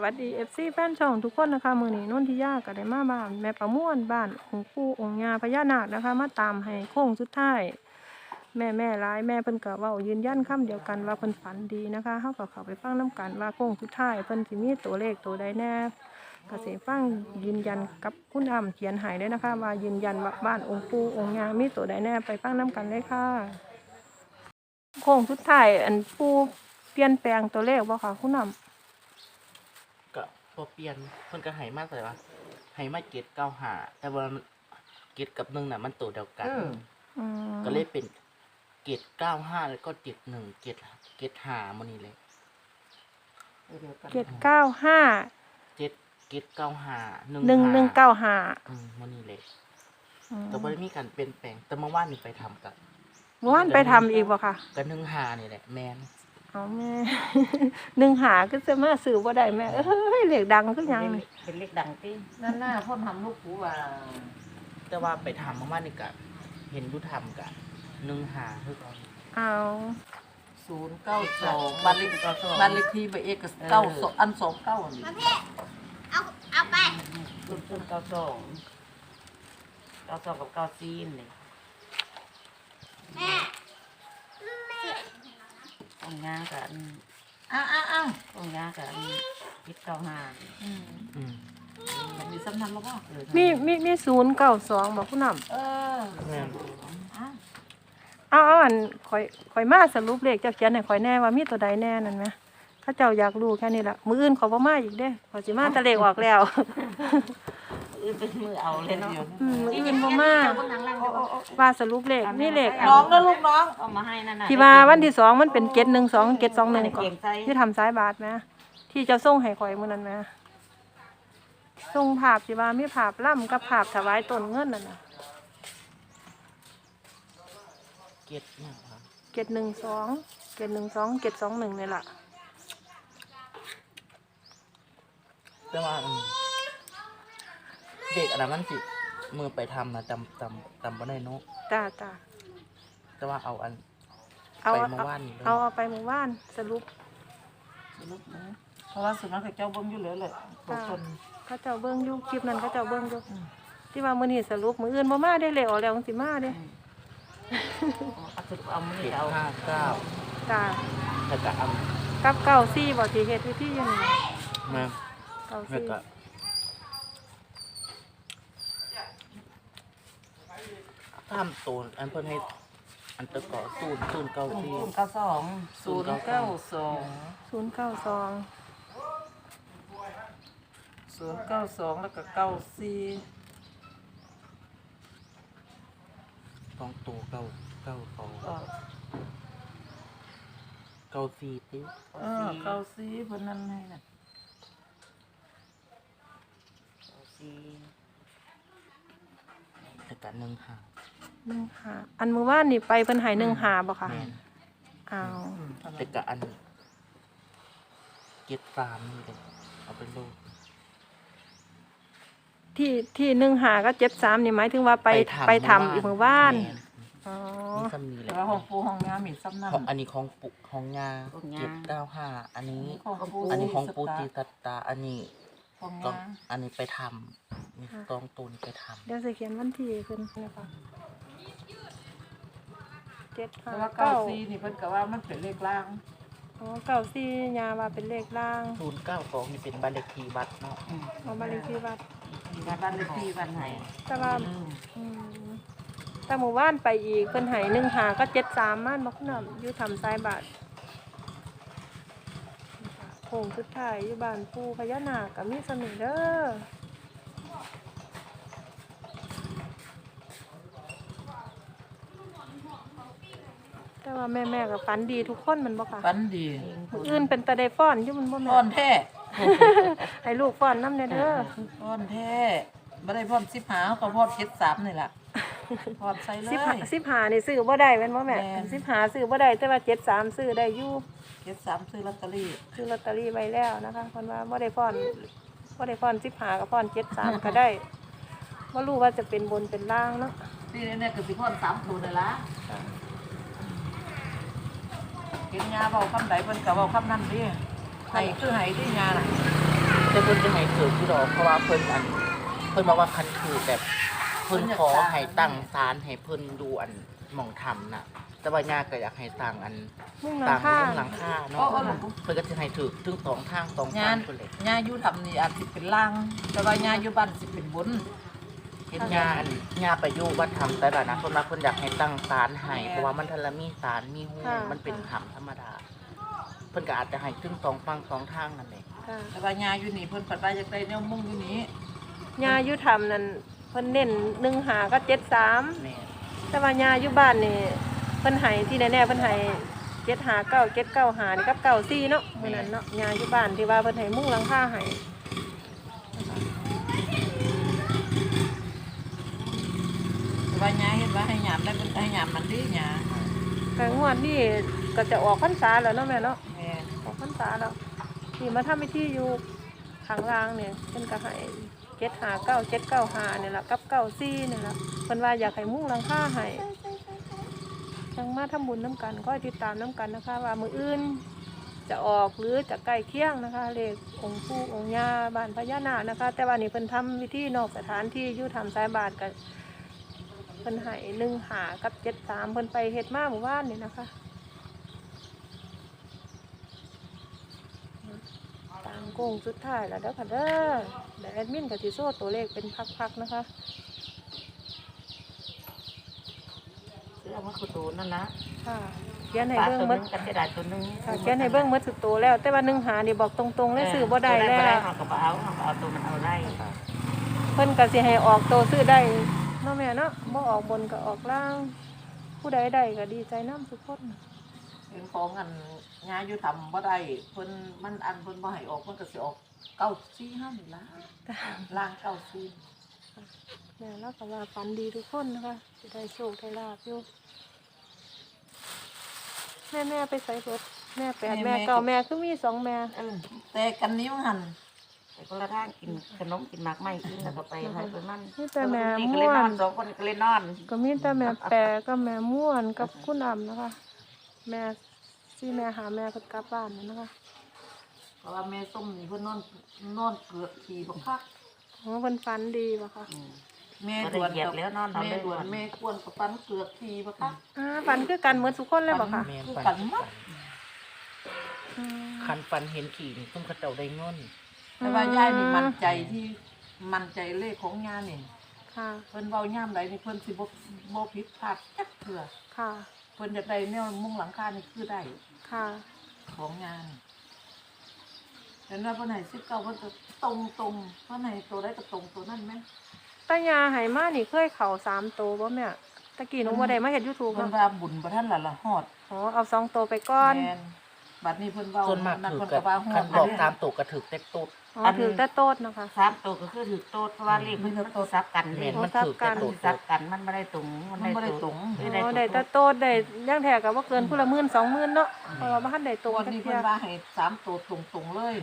สวัสดีเอฟซีแฟนช่องทุกคนนะคะมือนี้นนทิยาก็ได้มาบ้านแม่ประม่วนบ้านองคู่องค์ยาพญานาคนะคะ มาตามให้โค้งสุดท้ายแม่แม่ร้ายแม่เพิ่นก็เว้ายืนยันคำเดียวกันว่าเพิ่นฝันดีนะคะเฮาก็เข้าไปฟังน้กันว่าโค้งสุดท้ายเพิ่นสิมีตัวเลขตัวใดแน่ก็สิฟังยืนยันกับคุณอ้ำเขียนให้เลยนะคะ ว่ายืนยันว่าบ้านองคู่องค์ยามีตัวใดแน่ไปฟังน้กันเลยค่ะ โค้งสุดท้ายอันปูเปลี่ยนแปลงตัวเลขบ่คะคุณอ้ำ ก็พอเปลี่ยนเพิ่นก็ให้มาใส่ว่าให้มาเกตเก้าหาแต่ว่ามันเกตกับหนึ่งน่ะมันตัวเดียวกัน อืมก็เลยเป็นเกตเก้าห้าแล้วก็เกตหนึ่งเกตเกตหามันนี่เลยเจ็ดเก้าห้าเจ็ดเกตเก้าหาหนึ่งหนึ่งหนึ่งเก้าห้าอืมมันนี่เลยแต่ว่าได้มีการเปลี่ยนแปลงแต่เมื่อวานนี่ไปทำกันเมื่อวานไปทำอีกบ่ค่ะ ก็หนึ่งหานี่แหละแมน เอาแม่หนึ่งหาก็จะมาสื่อบ่ได้แม่เอ้ยเหล็กดังคือหยังนี่เป็นเล็กดังตีนั่นน่ะพ่นทำลูกผูว่าแต่ว่าไปทำเมื่อวานนี่ก็เห็นดูทำกันหนึ่งหาคือกันเอาศูนย์เก้าสองบ้านเลขบ้านเลขที่ใบเอกเก้าสองอันสองเก้าอันนี้เอาเอาไปต้นต้นเก้าสองเก้าสองกับเก้าซีนนี่แม่ องยากันอ้าวอ้าวอ้าวองยากันคิดเก้าห้าอืมอืมมันมีซ้ำทำแล้วก็เออมีมีมีศูนย์เก้าสองบอกคุณนำเออแม่นอ้าวเอาเอาอันข่อยข่อยมาสรุปเลขเจ้าเขียนให้ข่อยแน่ว่ามีตัวใดแน่นั่นไหมเข้าเจ้าอยากรู้แค่นี้ละมืออื่นขอบ่มาอีกเด้ขอสิมาแตะเลขออกแล้ว อือเป็นมือเอาเลยเนาะอืมมืออื่นบ่มาบนหลังหลังเดี๋ยวว่าสรุปเลขนี่เลขอันน้องนะลูกน้องเอามาให้นั่นน่ะที่ว่าวันที่สองมันเป็นเกตหนึ่งสองเกตสองหนึ่งก่อนเก่งใจที่ทำสายบาทไหมที่เจะส่งให้ข่อยมื้อนั้นไหมส่งภาพที่ว่ามีภาพล่ำกับภาพถวายต้นเงินนั่นน่ะเกตเนี่ยครับเกตหนึ่งสองเกตหนึ่งสองเกตสองหนึ่งนี่แหละแต่ว่าอืม เด็กอันนั้นมันสิมือไปทำนะจำจำจำบ่ได้เนอะจ้าจ้าแต่ว่าเอาอันเอาไปเอาเมื่อวานนี้เลยเอาเอาไปหมู่บ้านสรุปลูกนะเพราะว่าสุนัขเจ้าเบิ่งอยู่เลยแหละตัวตนเขาเจ้าเบิ้งอยู่คลิปนั้นเขาเจ้าเบิ้งอยู่ที่ว่ามื้อนี้สรุปมื้ออื่นบ่มาได้เลยออกแล้วจังสิมาเด้เอาสุดเอามือเจ็ดเอาห้าเก้าจ้าแล้วก็เอากับเก้าซี่บ่ที่เฮ็ดวิธีอยู่นี่มาเก้าแล้วซี่ก็ ทำตูนอันเพิ่นให้อันตะเกาะตูนตูนเก้าศูสี่นย์เก้าสองศูนย์เก้าสองศูนย์เก้าสองศูนย์เก้าสองแล้วก็เก้าสี่สองตัวเก้าเก้าสองก็เก้าสี่ติ๊เออเก้าสี่เพิ่นนั่นให้น่ะเก้าสี่แล้วก็หนึ่งห้า หนึ่งหาอันมื้อวานนี่ไปเพิ่นให้หนึ่งหาบ่ค่ะแม่นอ้าวแล้วก็อันเจ็ดสามนี่เลยเอาไปลูก ที่ที่หนึ่งหาก็เจ็ดสามนี่หมายถึงว่าไปไปทำอีกมื้อวานแม่อ๋อนี่ซ้ำนี้แหแต่ละว่าห้องปูห้องน้ำมีซ้ำนั่นของอันนี้ของปุกของยาของยา เจ็ดเก้าห้าอันนี้ ของปู อันนี้ของปูตีตัตตา อันนี้ของต้องยาอันนี้ไปทำนี่ต้องตูนไปทำเดี๋ยวจะเขียนวันที่ขึ้นนะคะ เจ็ดแต่ห้าว่าเก้าเก้าสี่นี่เพิ่นก็ว่ามันเป็นเลขล่างอ๋อเก้าสี่ยาว่าเป็นเลขล่างศูนย์เก้าสองนี่เป็นบ้านเลขที่วัดเนาะอืมเอามาเลขที่วัด มีบ้านเลขที่บ้านไหนแต่ว่าอืมอืมแต่หมู่บ้านไปอีกเพิ่นให้หนึ่งหาก็เจ็ดสามม่านบอกนำอยู่ทำสายบาทโค้งสุดท้ายอยู่บ้านปูพญานาคกับมีเสน่ห์เด้อ แต่ว่าแม่แม่ๆกับฝันดีทุกคนแมันบ่ค่ะฝันดีมื้ออื่นเป็นตาได้ฟ้อนอยู่มันบ่แม่ พ่อนแท้ให้ลูกฟ้อนน้ำเด้อเด้อพ่อนแท้บ่ได้พ่อนสิบหาก็พ่อนเจ็ดสามนี่ล่ะพ่อนใส่เลสิบหาย สิบหานี่ซื้อบ่ได้แม่นบ่แม่แม่น สิบหาซื้อบ่ได้แต่ว่าเจ็ดสามซื้อได้อยู่เจ็ดสามซื้อลอตเตอรี่ซื้อลอตเตอรี่ไว้แล้วนะคะคนว่าบ่ได้ฟ้อนบ่ได้ฟ้อนสิบหากับฟ้อนเจ็ดสามก็ได้บ่รู้ว่าจะเป็นบนเป็นล่างเนาะที่นี่คือสิพ่อนสามตัวนี่ล่ะ ค่ะ เห็นยาเบาคำไหนเพิ่นก็เบาคำนั้นดิให้คือให้ที่ยาน่ะแต่เพิ่นจะให้ถือคือดอกเพราะว่าเพิ่นอัน เพิ่นบอกว่าคันถือแบบเพิ่นขอให้ตั้งศาลให้เพิ่นดูอันหม่องทำน่ะ แต่ว่าย่าก็อยากให้ตั้งอันมุ่งหลัตั้งงคามุ้งหลังคาโอ้เนาะโอ้หลวงเพิ่นก็สิให้ถือถึงสองทางสองงาทางนเพิ่นเลยงานอยู่ทำนี่อาจสิเป็นล่าง แต่ว่างานอยู่บ้านสิเป็นบน เห็นย่างานอันย่าไปอยู่วัดธรรมแต่ละนะเพิ่นว่าเพิ่นอยากให้ตั้งศาลให้เพราะว่ามันทันละมีศาลมีฮู้มันเป็นธรรมธรรมดา เพิ่นก็อาจจะให้ถึงสองฝั่งสองทางนั่นแหละค่ะแต่ว่างานอยู่นี่เพิ่นปัดไปอยากได้แนวมุ่งอยู่นี้ยายุธรรมนั่นเพิ่นเน้นหนึ่งหาก็เจ็ดสามแม่แต่ว่ายาอยู่บ้านนี่เพิ่นให้ที่แน่ๆเพิ่นให้เจ็ดหาเก้าเจ็ดเก้าหานี่กับเก้าสี่เนาะเมื่อนั้นเนาะยาอยู่บ้านที่ว่าเพิ่นให้มุ่งหลังคาให้ แต่ ว่างานเห็นว่าให้หยามได้เป็นให้หยามมันดีหยาแต่งวดนี้ก็จะออกพรรษาแล้วเนาะแม่เนาะแม่ออกพรรษาแล้วที่มาทำพิธีอยู่ข้างล่างเนี่ยเพิ่นก็ให้เจ็ดหาเก้าเจ็ดเก้าหาเนี่ยละกับเก้าสี่เนี่ยละเพิ่นว่าอยากให้มุ่งหลังคาให้จังมาทำบุญน้ำกันก็ติดตามน้ำกันนะคะ ว่ามืออื่นจะออกหรือจะใกล้เคียงนะคะเลของค์ปู่องค์ย่าบ้านพญานาคนะคะ แต่ว่านี่เพิ่นทำวิธีนอกสถานที่อยู่ทำสายบาทกับเพิ่นให้หนึ่งหากับเจ็ดสามเพิ่นไปเฮ็ดมาหมู่บ้านนี่นะคะ ตามโกงสุดท้ายแล้วเด้อค่ะเด้อเดี๋ยวแอดมินกับสิโซ่ตัวเลขเป็นพักๆนะคะซื้อเอามาขุดตูนนั่นนะค่ะเขียนให้ปลาเบิ้งตัวหมนึดงกันจะได้ตัวนึงค่ะเขียนให้เบิ้งหมดสุดตัวแล้ว แต่ว่าหนึ่งหานี่บอกตรงๆเลยซื้อบ่ได้แล้วเขาก็บ่เอาเขาก็เอาตัวมันเอาได้เพิ่นก็สิให้ออกตัวซื้อได้เนาะแม่เนาะบ่ออกบนก็ออกล่าง ผู้ใดได้ก็ดีใจน้ำทุกคนเห็นของอันงานอยู่ทำบ่ได้เพิ่นมันอันเพิ่นบ่ให้ออกเพิ่นก็สิออกเก้าสี่ห้านี่ล่ะล่างเก้าสี่แม่แล้วก็ว่าฝันดีทุกคนนะคะสิได้โชคได้ลาบอยู่แม่แม่ไปใส่รถแม่แปดแม่เก้าแม่คือมีสองแม่เออแต่กันนิ้วหัน ไปคนละทางกินขนมกินหมากไม้กินแล้วก็ไปให้ไปมันนี่แต่แม่นี่ก็ม่เลยวนอนนสองคนก็เลยนอนก็มีแต่แม่แปรก็แม่ม่วนกับคุณอ่ำนะคะ แม่ที่แม่หาแม่ก็กลับบ้านนั่นนะคะเพราะว่าแม่ส้มนี่เพิ่นนอนนอนเกือกขี่บักคักโอ้เป็นฟันดีปะคะแม่ก็ด่วนได้เหยียบกับแล้วนอนเอาแม่เลยด่วนแม่ควรกับปันเกือกขี่บักคักอ่าฟันคือกันเหมือนสุกคนเลยปะคะแม่คือปันกันมั้งอืมคันปันเห็นขี่นี่ต้องกระเจ้าได้เงิน แต่ว่ายายนี่มั่นใจที่มั่นใจเลขของงานนี่ค่ะเพิ่นเว้าย่ามใดนี่เพิ่นสิบ่บ่ผิดพลาดจักเทื่อค่ะเพิ่นจะได้แนวมุงหลังคานี่คือได้ค่ะ ของงานเห็นว่าเพิ่นให้สิบเก้าเพิ่นก็ตรงตรงๆเพิ่นให้ตัวได้ก็ตรงตัวนั้นไหมตายาไหมานี่เคยเข่าสามตัวบ่แม่ตะกี้หนูบ่ได้มาเห็นยูทูบเพิ่นเนาะว่าบุญบ่ทันละละฮอดอ๋อเอาสองตัวไปก่อนแม่น บัดนี้เพิ่นเว้าส่วนมากนั่นถือเพิ่นกัก็บว่าฮอคัดนบอกตามตกกระถือเต็กตุด อ๋อถือแต่โต๊ดนะคะสามตัวก็คือถือโต๊ดเพราะว่าเลขมันมันตัวซับกันแม่เลนขมันถือแต่ตุดซับกันมันไม่ได้ตรงมันมันบ่ได้ได้ตตรรงงอ๋อได้แต่โต๊ดได้ย่างแท้กับว่าเกินผู้ละหมื่นสองหมื่นเนาะเพราะว่าบ้านได้ตัววันกันนี้เทีเพิ่ยนว่าให้สามตัวตรงๆเลย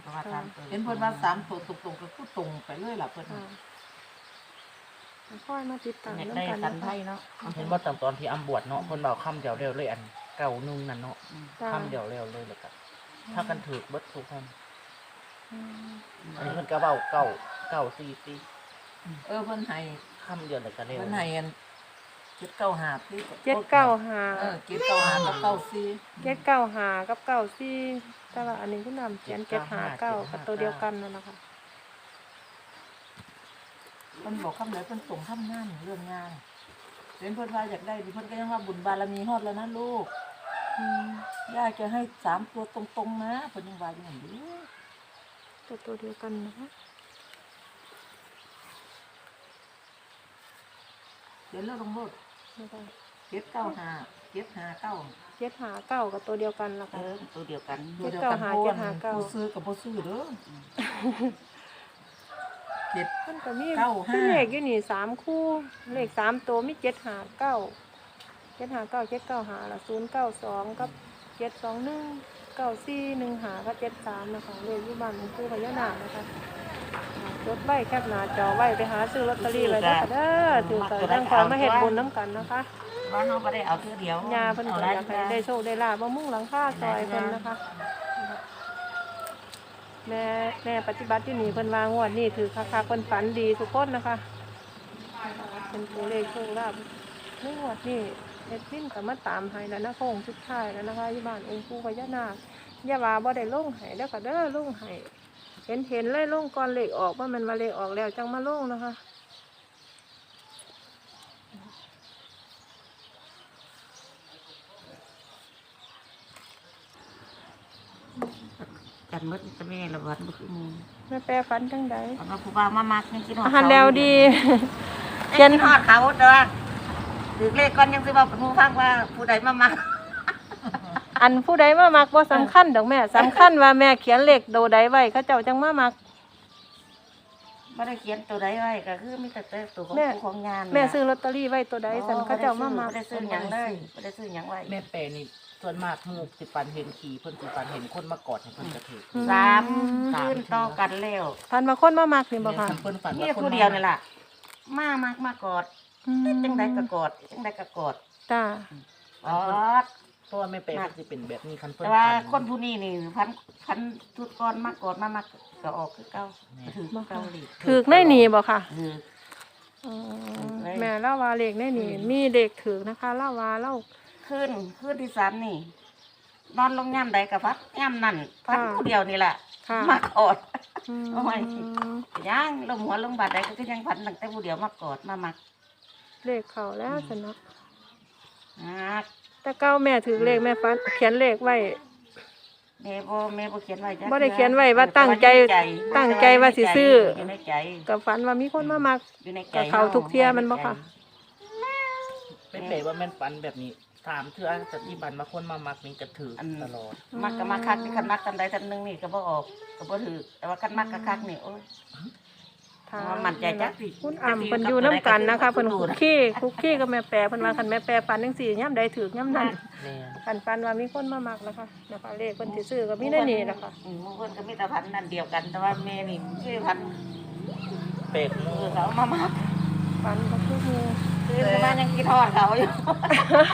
เพราะว่าสามตัวเห็นเพิ่นว่าสามตัวตรงๆก็คือตรงไปเลยล่ะเพิ่น ค่ะค่อยมาติดตามอยากน้ำได้กันสันะนไทคะยเนาะ เห็นว่าตอนตอนที่อำบวชเนาะเพิ่นเบาคำเดียวเร็วเลยอัน เก่านุ่งนั่นเนาะจ้าคำเดียวเร็วเลยแล้วก็ถ้ากันถือเบิดทุกคนอืมอันนี้เพิ่นก็เบาเก่าเก่าสี่ปีเออเพิ่นให้คำเดียวเลยก็เร็วเพิ่นให้อันเจ็ดเก้าห้าพี่เจ็ดเก้าหาเออเจ็ดเก้าห้ากับเก้าสี่เจ็ดเก้าหากับเก้าสี่แต่ว่าอันนี้คุณนำเขียนเจ็ดหาเก้ากับตัวเดียวกันนั่นนะคะเพิ่นบอกคำไหนเพิ่นส่งคำงานเรื่องงาน เห็นเพิ่นว่าอยากได้ดิเพิ่นก็ยังว่าบุญบารมีฮอดแล้วนะลูกอืมย่าจะให้สามตัวตรงๆนะเพิ่นยังว่าอย่างนั้นอยู่ตัวตัวเดียวกันนะคะเดี๋ยวเราลงรถนะคะเจ็ดเก้าห้าเจ็ดห้าเก้าเจ็ดหาเก้ากับตัวเดียวกันละเอค่ะ อตัวเดียวกันเจ็ดเก้าห้าเจ็ดห้าเก้าผู้ซื้อกับผู้ซื้อเด้อ เจ็ด มันก็มีเก้าห้าคือเลขอยู่นี่สามคู่ เลขสามตัวมีเจ็ดหาเก้าเจ็ดหาเก้าเจ็ดเก้าหาละศูนย์เก้าสองกับเจ็ดสองหนึ่งเก้าสี่หนึ่งหากับเจ็ดสามนะคะเลขอยุบันของผู้พญานาคนะคะอ่ารถไว้แคบหนาจอไว้ไปหาซื้อลอตเตอรี่ไว้นะคะเด้อถือกับยังคอยมาเห็ดบุญน้ำกันนะคะว่าเราไม่ได้เอาเท่าเดียวยาเพิ่นก็อยากให้ได้โชคได้ลาบมามุ่งหลังคาซอยเพิ่นนะคะ แม่แม่ปฏิบัติที่นี่เพิ่นวางวดนี่ถือคาคาคนฝันดีทุกคนนะคะเป็นตัวเลขโชคลาภในงวดนี่เอ็ดวินกับมาตามให้แล้วนะโค้งชุดท้ายแล้วนะคะที่บ้านองค์ปู่พญานาคยาวาบ่ได้ลงให้แล้วก็เด้อลงให้เห็นเห็นเลยลงก่อนเลขออกว่ามันมาเลขออกแล้วจังมาลงนะคะ กันหมดจะไม่ระเบิดบ่คือหมูแม่แปรฝันจังใดเอามาผู้บ่าวมามักยังกินหอดอาหารแล้วดีเขียนหอดเขาเด้อถือเลขก่อนยังสิบอกเป็นหมูฟังว่าผู้ใดมามักอันผู้ใดมามักบ่สำคัญดอกแม่สำคัญว่าแม่เขียนเลขโดใดไว้เขาเจ้าจังมามักบ่ได้เขียนตัวใดไว้ก็คือมีแต่ตัวของแม่ ผู้ของงานแม่ซื้อลอตเตอรี่ไว้ตัวใดสันเขาเจ้ามามักบ่ได้ซื้อหยังเลยบ่ได้ซื้อหยังไว้แม่แปรนี่ ส่วนมากหมูสิปันเห็นขี่เพิ่นสิปันเห็นคนมากอดให้เพิ่นกระถืออืมสามคืนต่อกันแล้วพันมาคนมามักนี่บ่ค่ะเพิ่นฝันมีว่าแต่คนผู้เดียวนี่ล่ะ มามักมากอดอืมจังใดก็กอดจังใดก็กอดจ้ากอดเพราะว่าแม่แปรเพิ่นสิเป็นแบบนี้คันเพิ่นแต่ว่าฝัคนผู้นี้นี่พันพันทุดก่อนมากอดมามักก็ออกคือเก่าถือเก่าเลยถือกในนี่บ่ค่ะถืออืมเลยแม่เล่าว่าเลขในนี่มีเลขถือกนะคะเล่าว่าเล่า ขึ้นขึ้นที่สามนี่ นอนลงย่ำใดกับพัดย่ำนั่นพัดค่ะผู้เดียวนี่แหละค่ะมากอดอืมโอ้ยย่างลงหัวลงบาดใดก็คือยังพันตั้งแต่ผู้เดียวมากอดมามักเลขเข้าแล้วสนะนักแต่เก้าแม่ถือเลขแม่ฟันเขียนเลขไว้แม่บ่แม่บ่เขียนไว้จ้ะบ่ได้เขียนไว้ว่าตั้งใจตั้งใจว่าสิซื้ออยู่ในใจกับฝันว่ามีคนมามักอยู่ในใจก็เข้าทุกเที่ยมันบ่ค่ะแม่แปรว่าแม่นฝันแบบนี้ ถามเทื่อสติบันมาคนมามักนี่กระถือตลอด มักก็มาคักที่คันมักกันใดทันหนึงนี่ก็บ่ออกก็บ่ถือแต่ว่าคันมักก็คักนี่โอ้ยถามว่ามั่นใจจักสิ คุณจักสิอ่ำเพิ่นอยู่น้ำกันนะคะเพิ่นดูคุกนะขี้คุกขี้กับแม่แปรเพิ่นว่าคันแม่แปรฝันจังซี่ย่ำใดถือกย่ำนั้นแม่คันฝันว่ามีคนมามักนะคะนะคะเลขเพิ่นสิซื้อก็มีในนี่นะคะอืมบางคนก็มีแต่พันธุ์นั่นเดียวกัน แต่ว่าแม่นี่ชื่อพันธุ์แปลกเอมืออเขามามาฝันก็คือ คือมายังกินทอดเขาอยู่